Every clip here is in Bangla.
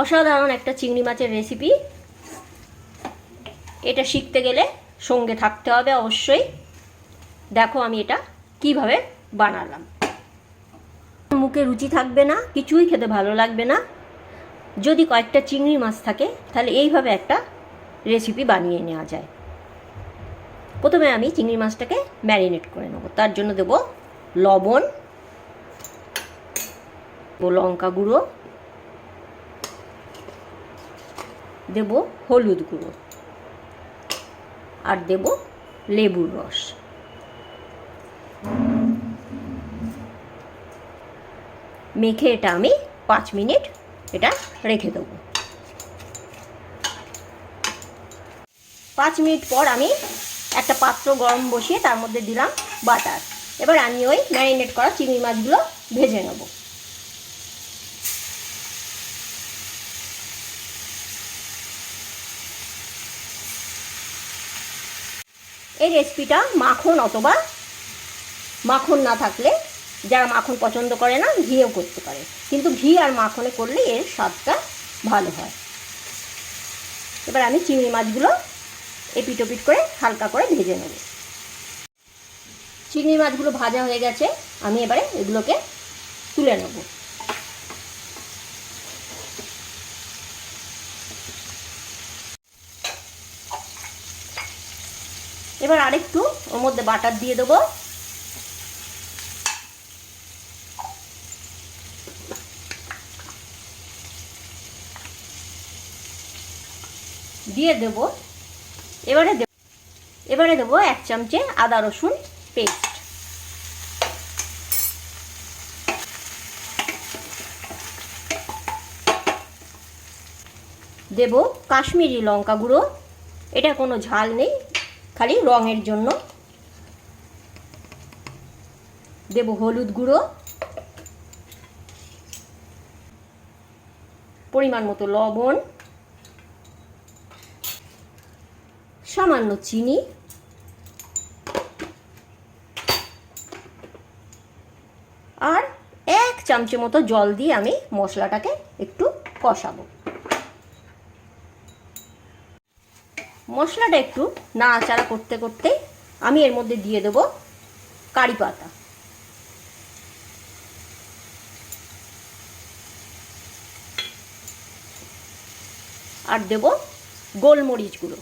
অসাধারণ একটা চিংড়ি মাছের রেসিপি এটা শিখতে গেলে সঙ্গে থাকতে হবে অবশ্যই। দেখো আমি এটা কীভাবে বানালাম। মুখে রুচি থাকবে না, কিছুই খেতে ভালো লাগবে না। যদি কয়েকটা চিংড়ি মাছ থাকে, তাহলে এইভাবে একটা রেসিপি বানিয়ে নেওয়া যায়। প্রথমে আমি চিংড়ি মাছটাকে ম্যারিনেট করে নেব। তার জন্য দেব লবণ ও লঙ্কা গুঁড়ো দেব হলুদ গুঁড়ো আর দেব লেবুর রস। মেখে এটা আমি পাঁচ মিনিট এটা রেখে দেবো। পাঁচ মিনিট পর আমি একটা পাত্র গরম বসিয়ে তার মধ্যে দিলাম বাটার। এবার আমি ওই ম্যারিনেট করা চিংড়ি মাছগুলো ভেজে নেব। এই রেসিপিটা মাখন অথবা মাখন না থাকলে, যারা মাখন পছন্দ করে না, ঘিয়েও করতে পারে। কিন্তু ঘি আর মাখনে করলে এর স্বাদটা ভালো হয়। এবার আমি চিংড়ি মাছগুলো এপিট ওপিট করে হালকা করে ভেজে নেব। চিংড়ি মাছগুলো ভাজা হয়ে গেছে, আমি এবারে এগুলোকে তুলে নেব। এবার আরেকটু ওর মধ্যে বাটার দিয়ে দেবো। দিয়ে দেব। এবারে দেব এবারে দেবো এক চামচে আদা রসুন পেস্ট। দেব কাশ্মীরি লঙ্কা গুঁড়ো। এটা কোনো ঝাল নেই। খালি রঙের জন্য। দেব হলুদ গুঁড়ো। পরিমাণ মতো লবণ। সামান্য চিনি। আর এক চামচে মতো জল দিয়ে আমি মশলাটাকে একটু কষাবো। মশলাটা একটু নাড়াচাড়া করতে করতে আমি এর মধ্যে দিয়ে দেব কারি পাতা। আর দেব গোলমরিচ গুঁড়ো।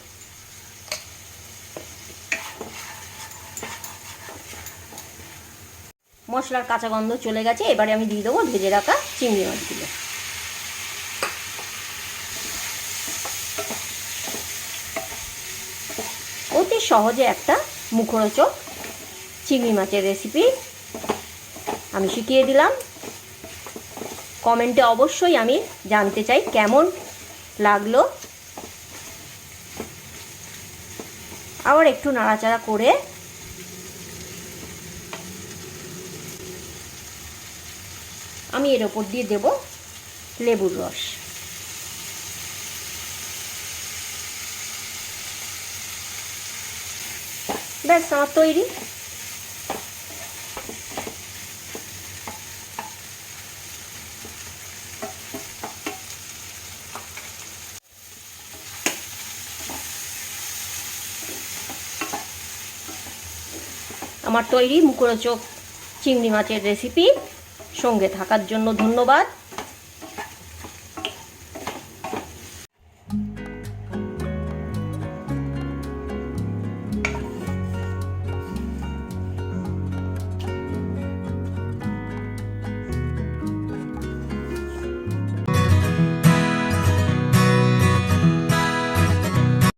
মশলার কাঁচা গন্ধ চলে গেছে, এবারে আমি দিয়ে দেবো ভেজে রাখা চিংড়ি মাছগুলো। অতি সহজে একটা মুখরোচক চিংড়ি মাছের রেসিপি আমি শিখিয়ে দিলাম। কমেন্টে অবশ্যই আমি জানতে চাই কেমন লাগল। আবার একটু নাড়াচাড়া করে আমি এর ওপর দিয়ে দেব লেবুর রস। ব্যাস আমার তৈরি? আমার তৈরি মুখরোচক চিংড়ি মাছের রেসিপি সঙ্গে থাকার জন্য ধন্যবাদ।